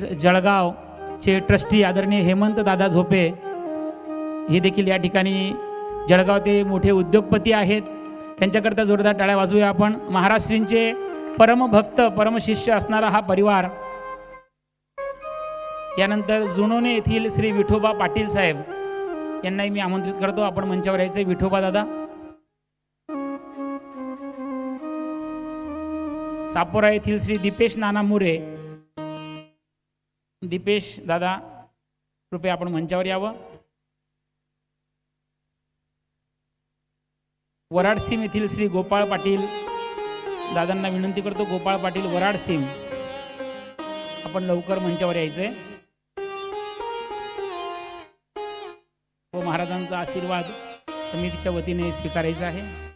तसेच जळगावचे ट्रस्टी आदरणीय हेमंत दादा झोपे हे देखील या ठिकाणी जळगाव ते मोठे उद्योगपती आहेत. त्यांच्याकरता जोरदार टाळ्या वाजूया आपण. महाराष्ट्रींचे परमभक्त परमशिष्य असणारा हा परिवार. यानंतर जुनोने येथील श्री विठोबा पाटील साहेब. यांनाही मी आमंत्रित करतो. आपण मंचावर यायचं विठोबा दादा. सापोरा येथील श्री दीपेश नाना मुरे दीपेश दादा कृपया आपण मंचावर यावं. वराडसीम येथील श्री गोपाळ पाटील. दादांना विनंती करतो गोपाळ पाटील वराडसीम आपण लवकर मंचावर यायचंय. व महाराजांचा आशीर्वाद समितीच्या वतीने स्वीकारायचा आहे.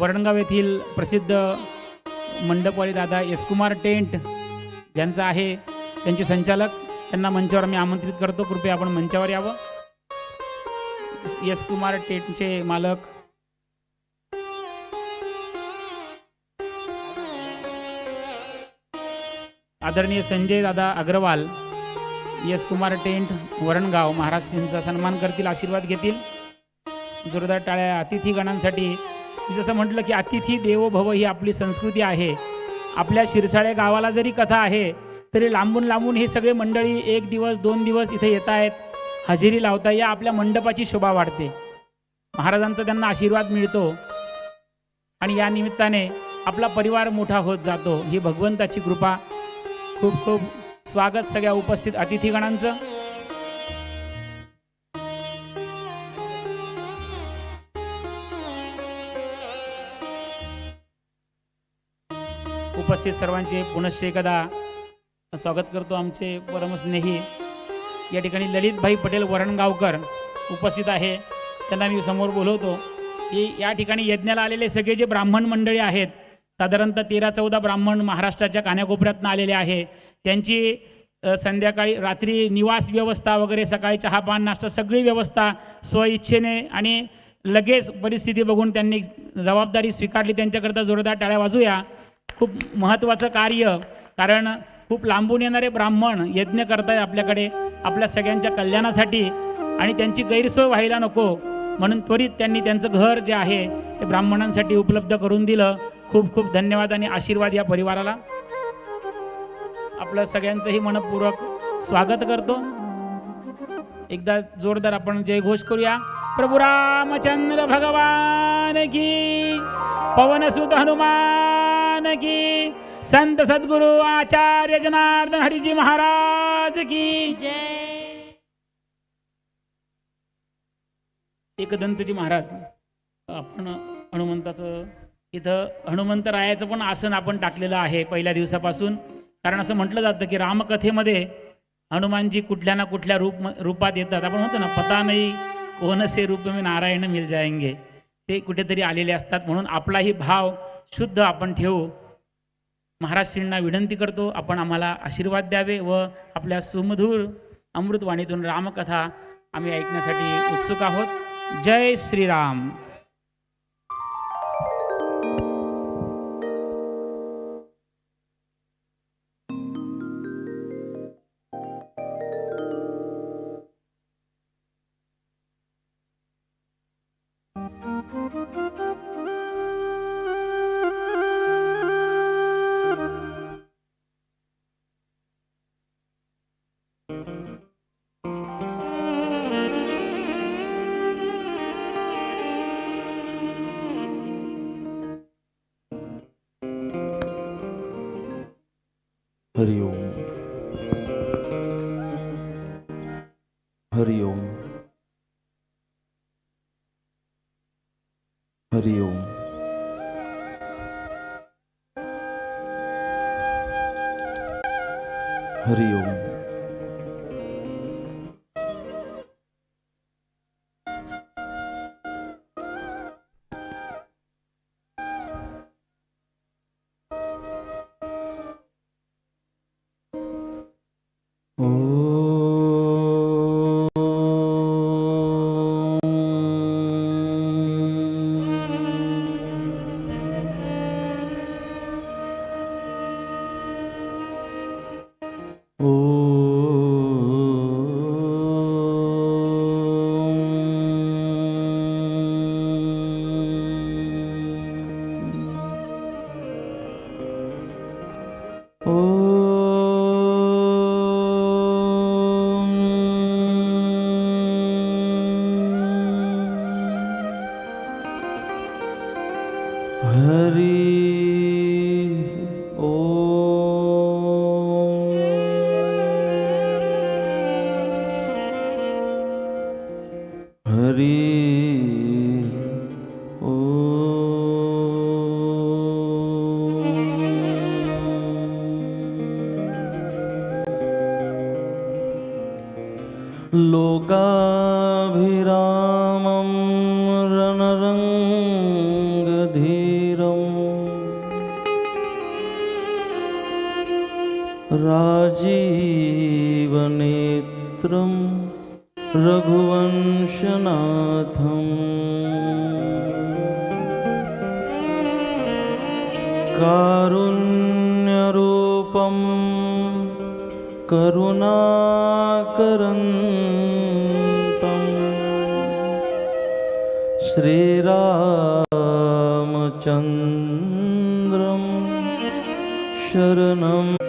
वरणगाव येथील प्रसिद्ध मंडपवाडी दादा एसकुमार टेंट ज्यांचा आहे त्यांचे संचालक त्यांना मंचावर मी आमंत्रित करतो. कृपया आपण मंचावर यावं. एस कुमार टेंटचे मालक. आदरणीय संजय दादा अग्रवाल एस कुमार टेंट वरणगाव महाराष्ट्रींचा सन्मान करतील आशीर्वाद घेतील. जोरदार टाळ्या अतिथी गणांसाठी जसं म्हटलं की अतिथी देवो भव ही आपली संस्कृती आहे. आपल्या शिरसाळे गावाला जरी कथा आहे तरी लांबून लांबून हे सगळे मंडळी एक दिवस दोन दिवस इथे येत आहेत हजेरी लावता या आपल्या मंडपाची शोभा वाढते. महाराजांचा त्यांना आशीर्वाद मिळतो. आणि या निमित्ताने आपला परिवार मोठा होत जातो. ही भगवंताची कृपा. खूप खूप स्वागत सगळ्या उपस्थित अतिथीगणांचं. उपस्थित सर्वांचे पुनश्च एकदा स्वागत करतो आमचे परमस्नेही. या ठिकाणी ललितभाई पटेल वरणगावकर उपस्थित आहे. त्यांना मी समोर बोलवतो की या ठिकाणी यज्ञाला आलेले सगळे जे ब्राह्मण मंडळी आहेत साधारणतः तेरा चौदा ब्राह्मण महाराष्ट्राच्या कान्याकोपऱ्यातनं आलेले आहे. त्यांची संध्याकाळी रात्री निवास व्यवस्था वगैरे सकाळी चहा पान नाश्ता सगळी व्यवस्था स्वइच्छेने आणि लगेच परिस्थिती बघून त्यांनी जबाबदारी स्वीकारली. त्यांच्याकरता जोरदार टाळ्या वाजूया. खूप महत्त्वाचं कार्य कारण खूप लांबून येणारे ब्राह्मण यज्ञ करताय आपल्याकडे आपल्या सगळ्यांच्या कल्याणासाठी आणि त्यांची गैरसोय व्हायला नको म्हणून त्वरित त्यांनी त्यांचं घर जे आहे ते ब्राह्मणांसाठी उपलब्ध करून दिलं. खूप खूप धन्यवाद आणि आशीर्वाद या परिवाराला. आपलं सगळ्यांचंही मनपूर्वक स्वागत करतो. एकदा जोरदार आपण जय घोष करूया. प्रभू रामचंद्र भगवान की पवनसुत हनुमान की संत सद्गुरु आचार्य जनार्दन हरिजी महाराज की. जय एकदंतजी महाराज आपण हनुमंताचं इथं हनुमंतरायाचं पण आसन आपण टाकलेलं आहे पहिल्या दिवसापासून. कारण असं म्हटलं जातं की रामकथेमध्ये हनुमानजी कुठल्या ना कुठल्या रूप रूपात येतात. आपण म्हणतो ना पता नाही कोण से रूप मी नारायण मिल जायंगे ते कुठेतरी आलेले असतात. म्हणून आपलाही भाव शुद्ध आपण ठेवू. महाराष्ट्रींना विनंती करतो आपण आम्हाला आशीर्वाद द्यावे व आपल्या सुमधूर अमृतवाणीतून रामकथा आम्ही ऐकण्यासाठी उत्सुक आहोत. जय श्रीराम. हरि ओम। हरि ओम। हरी ओ। लोकाभिरामं रणरङ्गधीरम् राजीवनेत्रम् रघुवंशनाथम्। कारुण्यरूपं करुणाकरन्तम्। श्रीरामचन्द्रं शरणम्।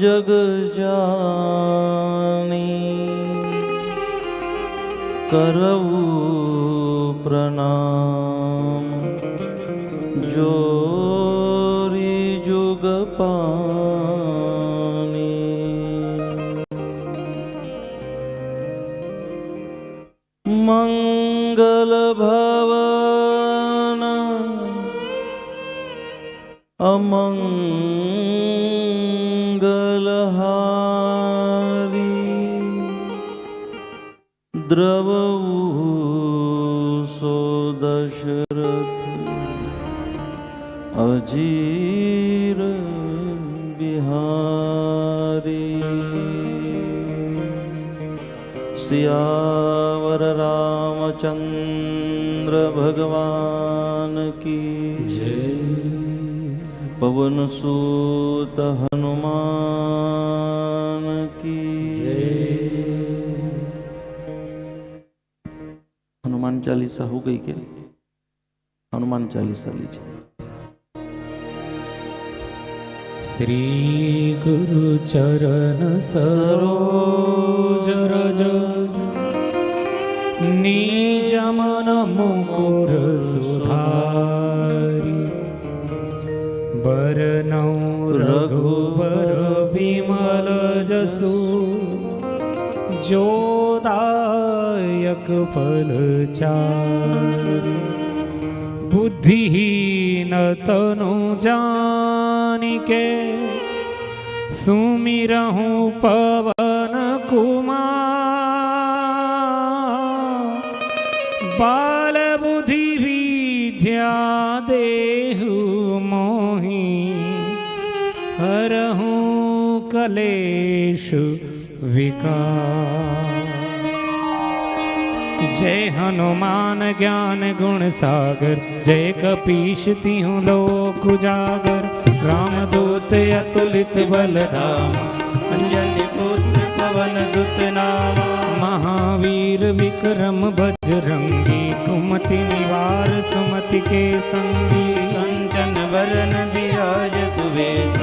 जग जानी। करऊ प्रणाम। जोरी जुग पानी। मंगल भवन। अमङ्गलहारी द्रवऊ सो दशरथ अजीर बिहारी. सियावर रामचंद्र भगवान की जय सूत हनुमान की हनुमान चालीसा हो गई क्या हनुमान चालीसा लीजिए श्री गुरु चरण सरोज रज निज रघुबर विमल जसु जोदायक फल बुद्धिहीन तनु जानिके सुमिरहु पव હરહું કલેશ વિકાર જય હનુમાન જ્ઞાન ગુણ સાગર જય કપીશ તી હું લોક ઉજાગર રામદૂત અતુલિત બલરામ અંજલિ પુત્ર પવન સુત નામ महावीर विक्रम बजरंगी कुमति निवार सुमति के संगी। कंचन वरन विराज सुवेश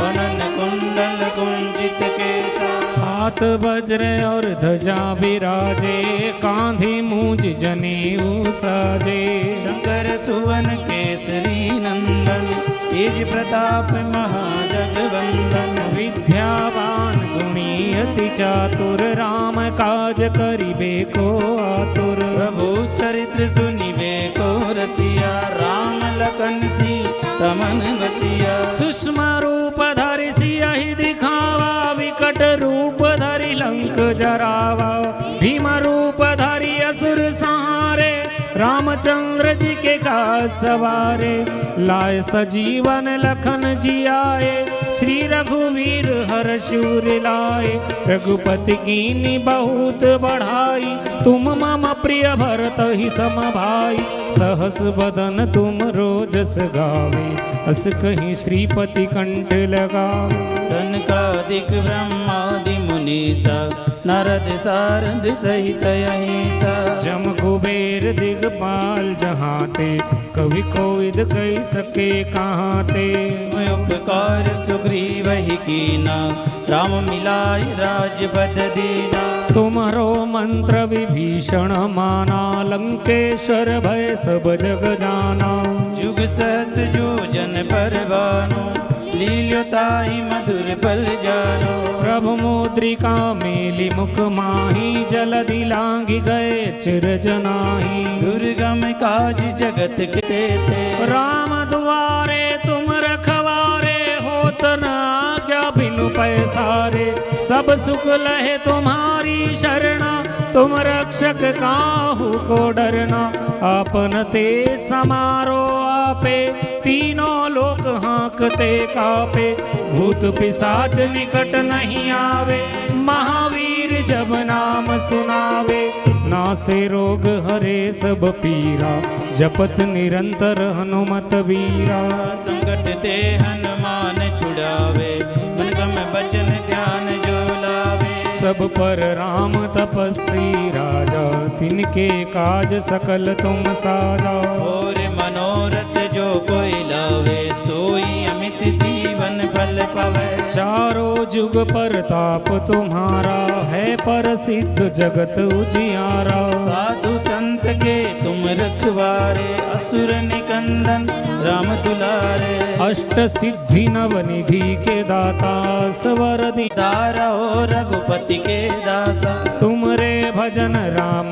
पनन कुंडल कुंचित केसा हाथ वज्र और ध्वजा विराजे कांधी मूज जनेऊ साजे शंकर सुवन केसरी नंदन तेज प्रताप महाजगवंदन। अति चातुर राम काज करिबे को आतुर. प्रभु चरित्र सुनिबे को रसिया राम लखन सीता मन बसिया सूक्ष्म रूप धरि सियहि दिखावा विकट रूप धरि लंक जरावा. भीम रूप धरि असुर सहारे रामचंद्र जी के का सवारे लाय सजीवन लखन जियाए श्री रघुवीर हर शूर लाए। रघुपति कीनी बहुत बढ़ाई तुम मम प्रिय भरत ही सम भाई। सहस बदन तुम रोजस गावे अस कहीं श्रीपति कंठ लगावे। सनकादिक ब्रह्मादि मुनीसा नारद सारद सहित अहिसा। जम कुबेर दिगपाल जहाते कवि कोविद कह सके कहाँ ते उपकार सुग्रीव ही कीना राम मिलाय राजपद दीना। तुम्हारो मंत्र विभीषण माना लंकेश्वर भय सब जग जाना। जुग सहज जो जन पर भानु लील्यो ताई मधुर पल जानो। प्रभु मुद्रिका मेली मुख माही जलधि लांघि गए चिरजनाही दुर्गम काज जगत के थे राम दुआरे तुम रखवारे होत न आज्ञा बिनु पैसारे। सब सुख लहे तुम्हारी शरणा तुम रक्षक काहू को डरना। आपन ते समारो आपे तीनों लोक हाँकते कापे भूत पिशाच निकट नहीं आवे. महावीर जब नाम सुनावे नासे रोग हरे सब पीरा. जपत निरंतर हनुमत वीरा. संकट ते हनुमान छुड़ावे मन क्रम बचन ध्यान जो लावे. सब पर राम तपस्वी राजा तिनके काज सकल तुम साजा. और मनोरथ जो कोई लावे सोई जुग परताप तुम्हारा है प्रसिद्ध जगत उजियारा। साधु संत के तुम रखवारे असुर निकंदन राम दुलारे। अष्ट सिद्धि नव निधि के दाता स्वर दी तारा हो रघुपति के दासा। तुमरे भजन राम